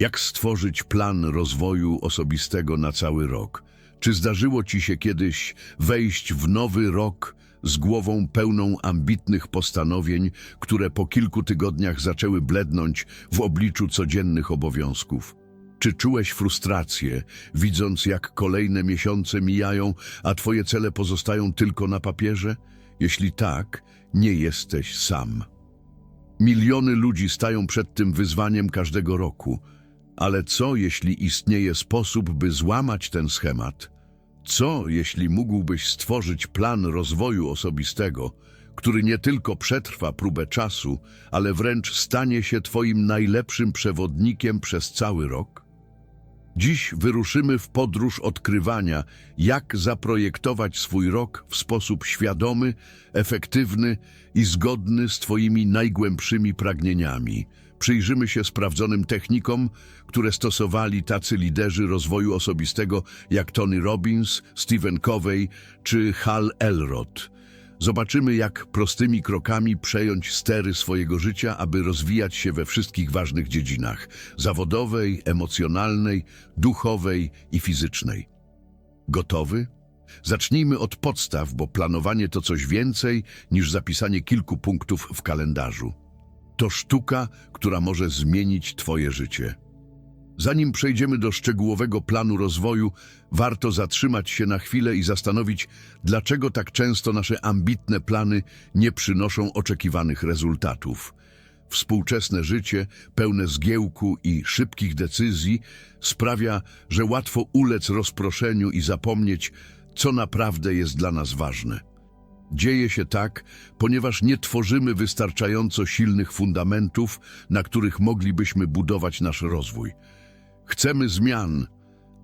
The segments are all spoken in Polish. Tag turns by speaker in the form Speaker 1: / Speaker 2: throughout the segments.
Speaker 1: Jak stworzyć plan rozwoju osobistego na cały rok? Czy zdarzyło Ci się kiedyś wejść w nowy rok z głową pełną ambitnych postanowień, które po kilku tygodniach zaczęły blednąć w obliczu codziennych obowiązków? Czy czułeś frustrację, widząc jak kolejne miesiące mijają, a Twoje cele pozostają tylko na papierze? Jeśli tak, nie jesteś sam. Miliony ludzi stają przed tym wyzwaniem każdego roku. Ale co, jeśli istnieje sposób, by złamać ten schemat? Co, jeśli mógłbyś stworzyć plan rozwoju osobistego, który nie tylko przetrwa próbę czasu, ale wręcz stanie się Twoim najlepszym przewodnikiem przez cały rok? Dziś wyruszymy w podróż odkrywania, jak zaprojektować swój rok w sposób świadomy, efektywny i zgodny z Twoimi najgłębszymi pragnieniami. Przyjrzymy się sprawdzonym technikom, które stosowali tacy liderzy rozwoju osobistego jak Tony Robbins, Stephen Covey czy Hal Elrod. Zobaczymy, jak prostymi krokami przejąć stery swojego życia, aby rozwijać się we wszystkich ważnych dziedzinach zawodowej, emocjonalnej, duchowej i fizycznej. Gotowy? Zacznijmy od podstaw, bo planowanie to coś więcej niż zapisanie kilku punktów w kalendarzu. To sztuka, która może zmienić Twoje życie. Zanim przejdziemy do szczegółowego planu rozwoju, warto zatrzymać się na chwilę i zastanowić, dlaczego tak często nasze ambitne plany nie przynoszą oczekiwanych rezultatów. Współczesne życie, pełne zgiełku i szybkich decyzji, sprawia, że łatwo ulec rozproszeniu i zapomnieć, co naprawdę jest dla nas ważne. Dzieje się tak, ponieważ nie tworzymy wystarczająco silnych fundamentów, na których moglibyśmy budować nasz rozwój. Chcemy zmian,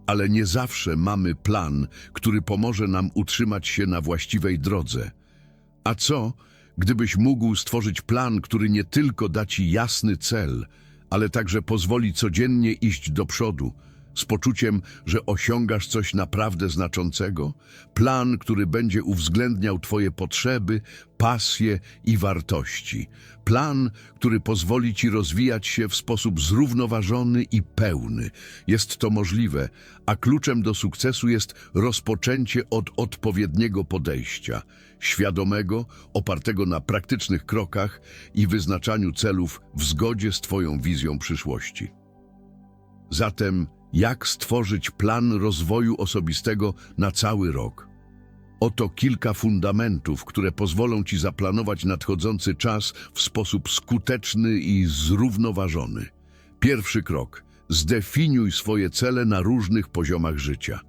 Speaker 1: ale nie zawsze mamy plan, który pomoże nam utrzymać się na właściwej drodze. A co, gdybyś mógł stworzyć plan, który nie tylko da ci jasny cel, ale także pozwoli codziennie iść do przodu, z poczuciem, że osiągasz coś naprawdę znaczącego? Plan, który będzie uwzględniał Twoje potrzeby, pasje i wartości. Plan, który pozwoli Ci rozwijać się w sposób zrównoważony i pełny. Jest to możliwe, a kluczem do sukcesu jest rozpoczęcie od odpowiedniego podejścia, świadomego, opartego na praktycznych krokach i wyznaczaniu celów w zgodzie z Twoją wizją przyszłości. Zatem, jak stworzyć plan rozwoju osobistego na cały rok? Oto kilka fundamentów, które pozwolą Ci zaplanować nadchodzący czas w sposób skuteczny i zrównoważony. Pierwszy krok. Zdefiniuj swoje cele na różnych poziomach życia.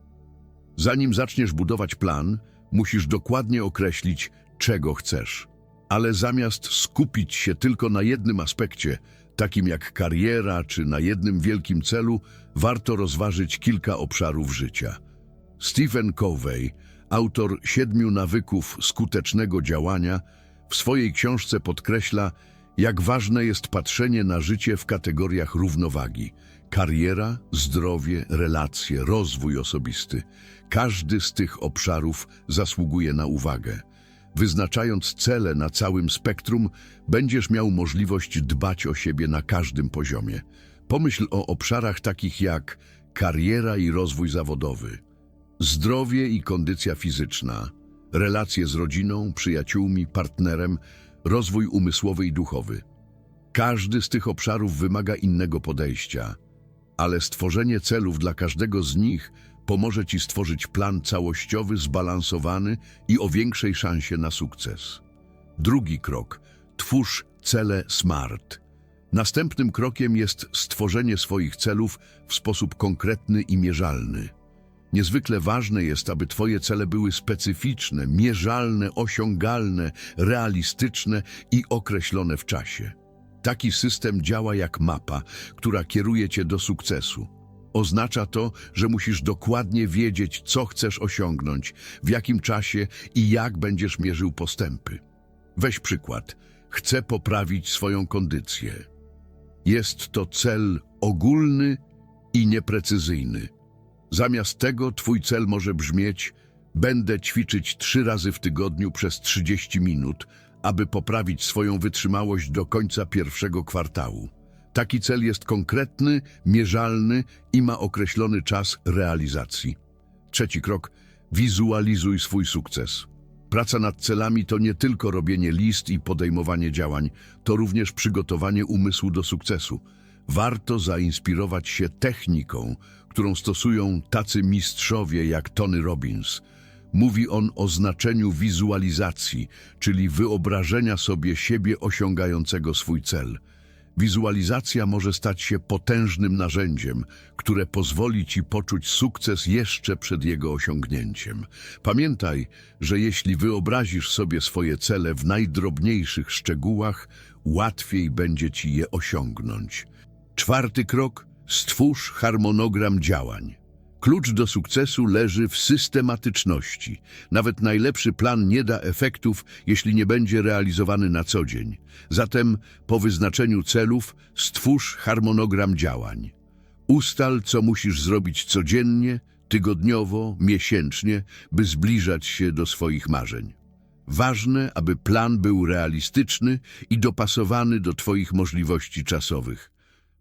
Speaker 1: Zanim zaczniesz budować plan, musisz dokładnie określić, czego chcesz. Ale zamiast skupić się tylko na jednym aspekcie, takim jak kariera czy na jednym wielkim celu, warto rozważyć kilka obszarów życia. Stephen Covey, autor siedmiu nawyków skutecznego działania, w swojej książce podkreśla, jak ważne jest patrzenie na życie w kategoriach równowagi. Kariera, zdrowie, relacje, rozwój osobisty. Każdy z tych obszarów zasługuje na uwagę. Wyznaczając cele na całym spektrum, będziesz miał możliwość dbać o siebie na każdym poziomie. Pomyśl o obszarach takich jak kariera i rozwój zawodowy, zdrowie i kondycja fizyczna, relacje z rodziną, przyjaciółmi, partnerem, rozwój umysłowy i duchowy. Każdy z tych obszarów wymaga innego podejścia, ale stworzenie celów dla każdego z nich pomoże Ci stworzyć plan całościowy, zbalansowany i o większej szansie na sukces. Drugi krok. Twórz cele SMART. Następnym krokiem jest stworzenie swoich celów w sposób konkretny i mierzalny. Niezwykle ważne jest, aby Twoje cele były specyficzne, mierzalne, osiągalne, realistyczne i określone w czasie. Taki system działa jak mapa, która kieruje Cię do sukcesu. Oznacza to, że musisz dokładnie wiedzieć, co chcesz osiągnąć, w jakim czasie i jak będziesz mierzył postępy. Weź przykład. Chcę poprawić swoją kondycję. Jest to cel ogólny i nieprecyzyjny. Zamiast tego twój cel może brzmieć będę ćwiczyć trzy razy w tygodniu przez 30 minut, aby poprawić swoją wytrzymałość do końca pierwszego kwartału. Taki cel jest konkretny, mierzalny i ma określony czas realizacji. Trzeci krok. Wizualizuj swój sukces. Praca nad celami to nie tylko robienie list i podejmowanie działań, to również przygotowanie umysłu do sukcesu. Warto zainspirować się techniką, którą stosują tacy mistrzowie jak Tony Robbins. Mówi on o znaczeniu wizualizacji, czyli wyobrażenia sobie siebie osiągającego swój cel. Wizualizacja może stać się potężnym narzędziem, które pozwoli ci poczuć sukces jeszcze przed jego osiągnięciem. Pamiętaj, że jeśli wyobrazisz sobie swoje cele w najdrobniejszych szczegółach, łatwiej będzie ci je osiągnąć. Czwarty krok stwórz harmonogram działań. Klucz do sukcesu leży w systematyczności. Nawet najlepszy plan nie da efektów, jeśli nie będzie realizowany na co dzień. Zatem po wyznaczeniu celów stwórz harmonogram działań. Ustal, co musisz zrobić codziennie, tygodniowo, miesięcznie, by zbliżać się do swoich marzeń. Ważne, aby plan był realistyczny i dopasowany do Twoich możliwości czasowych.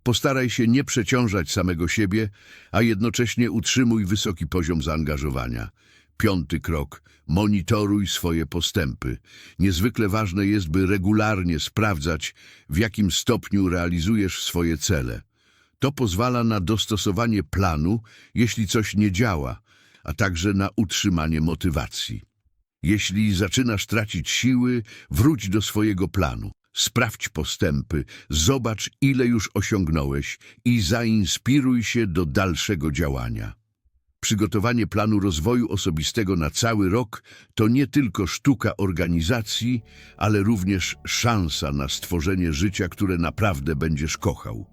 Speaker 1: Postaraj się nie przeciążać samego siebie, a jednocześnie utrzymuj wysoki poziom zaangażowania. Piąty krok. Monitoruj swoje postępy. Niezwykle ważne jest, by regularnie sprawdzać, w jakim stopniu realizujesz swoje cele. To pozwala na dostosowanie planu, jeśli coś nie działa, a także na utrzymanie motywacji. Jeśli zaczynasz tracić siły, wróć do swojego planu. Sprawdź postępy, zobacz ile już osiągnąłeś i zainspiruj się do dalszego działania. Przygotowanie planu rozwoju osobistego na cały rok to nie tylko sztuka organizacji, ale również szansa na stworzenie życia, które naprawdę będziesz kochał.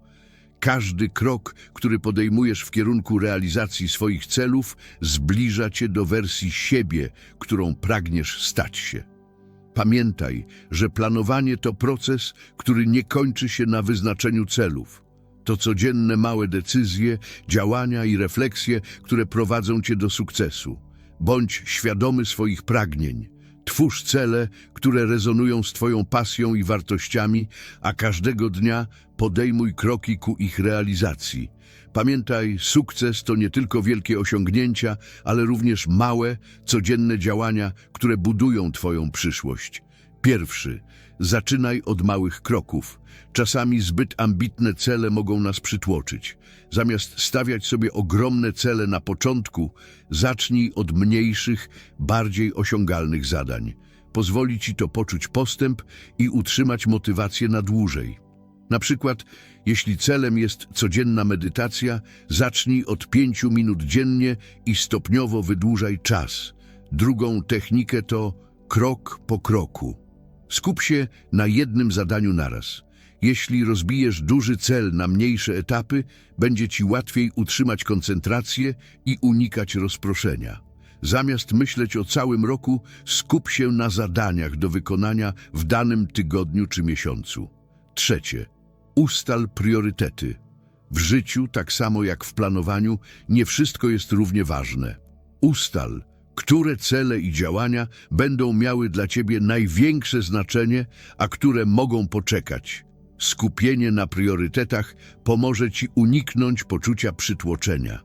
Speaker 1: Każdy krok, który podejmujesz w kierunku realizacji swoich celów, zbliża cię do wersji siebie, którą pragniesz stać się. Pamiętaj, że planowanie to proces, który nie kończy się na wyznaczeniu celów. To codzienne małe decyzje, działania i refleksje, które prowadzą cię do sukcesu. Bądź świadomy swoich pragnień. Twórz cele, które rezonują z Twoją pasją i wartościami, a każdego dnia podejmuj kroki ku ich realizacji. Pamiętaj, sukces to nie tylko wielkie osiągnięcia, ale również małe, codzienne działania, które budują Twoją przyszłość. Pierwszy. Zaczynaj od małych kroków. Czasami zbyt ambitne cele mogą nas przytłoczyć. Zamiast stawiać sobie ogromne cele na początku, zacznij od mniejszych, bardziej osiągalnych zadań. Pozwoli Ci to poczuć postęp i utrzymać motywację na dłużej. Na przykład, jeśli celem jest codzienna medytacja, zacznij od pięciu minut dziennie i stopniowo wydłużaj czas. Drugą technikę to krok po kroku. Skup się na jednym zadaniu naraz. Jeśli rozbijesz duży cel na mniejsze etapy, będzie ci łatwiej utrzymać koncentrację i unikać rozproszenia. Zamiast myśleć o całym roku, skup się na zadaniach do wykonania w danym tygodniu czy miesiącu. Trzecie. Ustal priorytety. W życiu, tak samo jak w planowaniu, nie wszystko jest równie ważne. Ustal, które cele i działania będą miały dla Ciebie największe znaczenie, a które mogą poczekać. Skupienie na priorytetach pomoże Ci uniknąć poczucia przytłoczenia.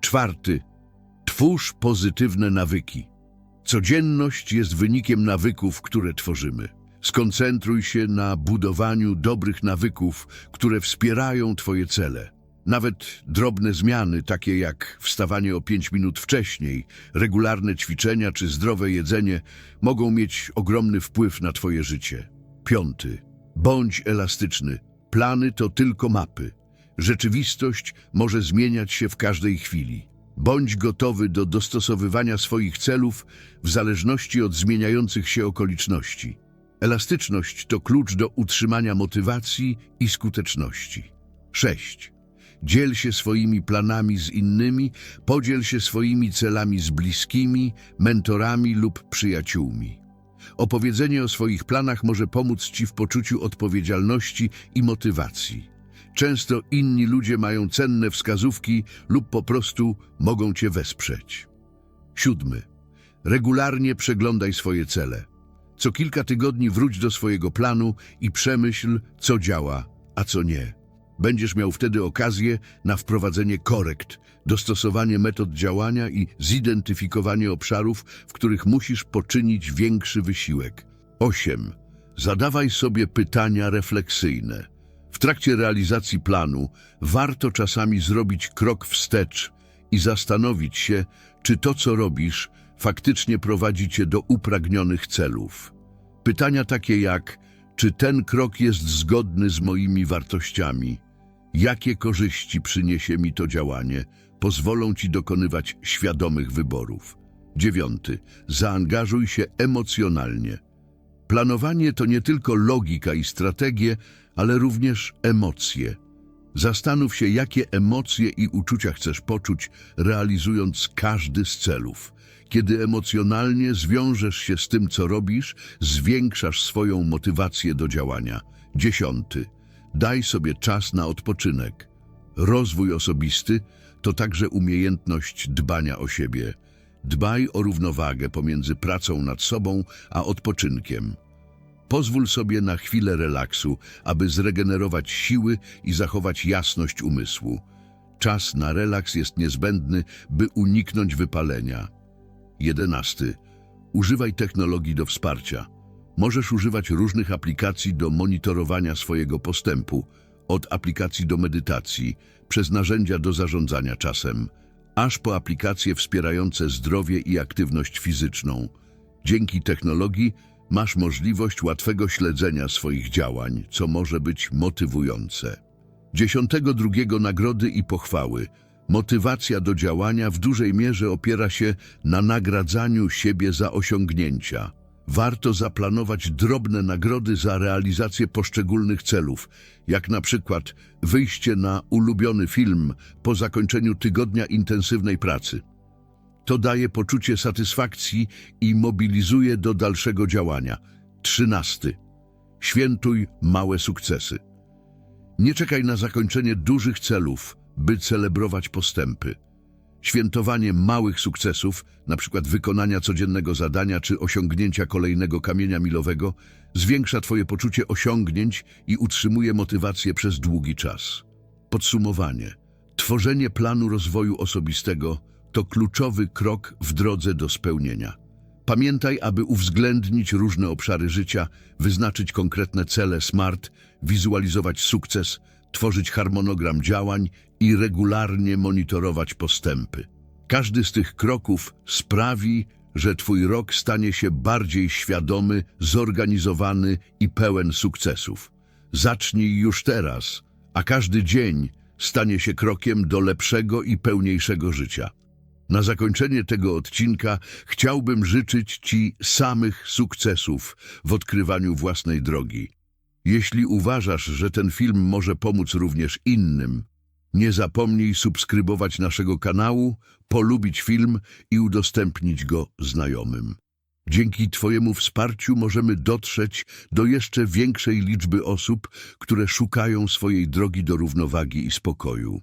Speaker 1: Czwarty. Twórz pozytywne nawyki. Codzienność jest wynikiem nawyków, które tworzymy. Skoncentruj się na budowaniu dobrych nawyków, które wspierają Twoje cele. Nawet drobne zmiany, takie jak wstawanie o 5 minut wcześniej, regularne ćwiczenia czy zdrowe jedzenie, mogą mieć ogromny wpływ na Twoje życie. Piąty. Bądź elastyczny. Plany to tylko mapy. Rzeczywistość może zmieniać się w każdej chwili. Bądź gotowy do dostosowywania swoich celów w zależności od zmieniających się okoliczności. Elastyczność to klucz do utrzymania motywacji i skuteczności. 6. Dziel się swoimi planami z innymi, podziel się swoimi celami z bliskimi, mentorami lub przyjaciółmi. Opowiedzenie o swoich planach może pomóc Ci w poczuciu odpowiedzialności i motywacji. Często inni ludzie mają cenne wskazówki lub po prostu mogą Cię wesprzeć. Siódmy. Regularnie przeglądaj swoje cele. Co kilka tygodni wróć do swojego planu i przemyśl, co działa, a co nie. Będziesz miał wtedy okazję na wprowadzenie korekt, dostosowanie metod działania i zidentyfikowanie obszarów, w których musisz poczynić większy wysiłek. 8. Zadawaj sobie pytania refleksyjne. W trakcie realizacji planu warto czasami zrobić krok wstecz i zastanowić się, czy to, co robisz, faktycznie prowadzi cię do upragnionych celów. Pytania takie jak, czy ten krok jest zgodny z moimi wartościami? Jakie korzyści przyniesie mi to działanie? Pozwolą ci dokonywać świadomych wyborów. Dziewiąty. Zaangażuj się emocjonalnie. Planowanie to nie tylko logika i strategie, ale również emocje. Zastanów się, jakie emocje i uczucia chcesz poczuć, realizując każdy z celów. Kiedy emocjonalnie zwiążesz się z tym, co robisz, zwiększasz swoją motywację do działania. Dziesiąty. Daj sobie czas na odpoczynek. Rozwój osobisty to także umiejętność dbania o siebie. Dbaj o równowagę pomiędzy pracą nad sobą a odpoczynkiem. Pozwól sobie na chwilę relaksu, aby zregenerować siły i zachować jasność umysłu. Czas na relaks jest niezbędny, by uniknąć wypalenia. 11. Używaj technologii do wsparcia. Możesz używać różnych aplikacji do monitorowania swojego postępu, od aplikacji do medytacji, przez narzędzia do zarządzania czasem, aż po aplikacje wspierające zdrowie i aktywność fizyczną. Dzięki technologii masz możliwość łatwego śledzenia swoich działań, co może być motywujące. Dziesiątego drugiego nagrody i pochwały. Motywacja do działania w dużej mierze opiera się na nagradzaniu siebie za osiągnięcia. Warto zaplanować drobne nagrody za realizację poszczególnych celów, jak na przykład wyjście na ulubiony film po zakończeniu tygodnia intensywnej pracy. To daje poczucie satysfakcji i mobilizuje do dalszego działania. 13. Świętuj małe sukcesy. Nie czekaj na zakończenie dużych celów, by celebrować postępy. Świętowanie małych sukcesów, np. wykonania codziennego zadania czy osiągnięcia kolejnego kamienia milowego, zwiększa Twoje poczucie osiągnięć i utrzymuje motywację przez długi czas. Podsumowanie. Tworzenie planu rozwoju osobistego to kluczowy krok w drodze do spełnienia. Pamiętaj, aby uwzględnić różne obszary życia, wyznaczyć konkretne cele SMART, wizualizować sukces, tworzyć harmonogram działań i regularnie monitorować postępy. Każdy z tych kroków sprawi, że Twój rok stanie się bardziej świadomy, zorganizowany i pełen sukcesów. Zacznij już teraz, a każdy dzień stanie się krokiem do lepszego i pełniejszego życia. Na zakończenie tego odcinka chciałbym życzyć Ci samych sukcesów w odkrywaniu własnej drogi. Jeśli uważasz, że ten film może pomóc również innym, nie zapomnij subskrybować naszego kanału, polubić film i udostępnić go znajomym. Dzięki Twojemu wsparciu możemy dotrzeć do jeszcze większej liczby osób, które szukają swojej drogi do równowagi i spokoju.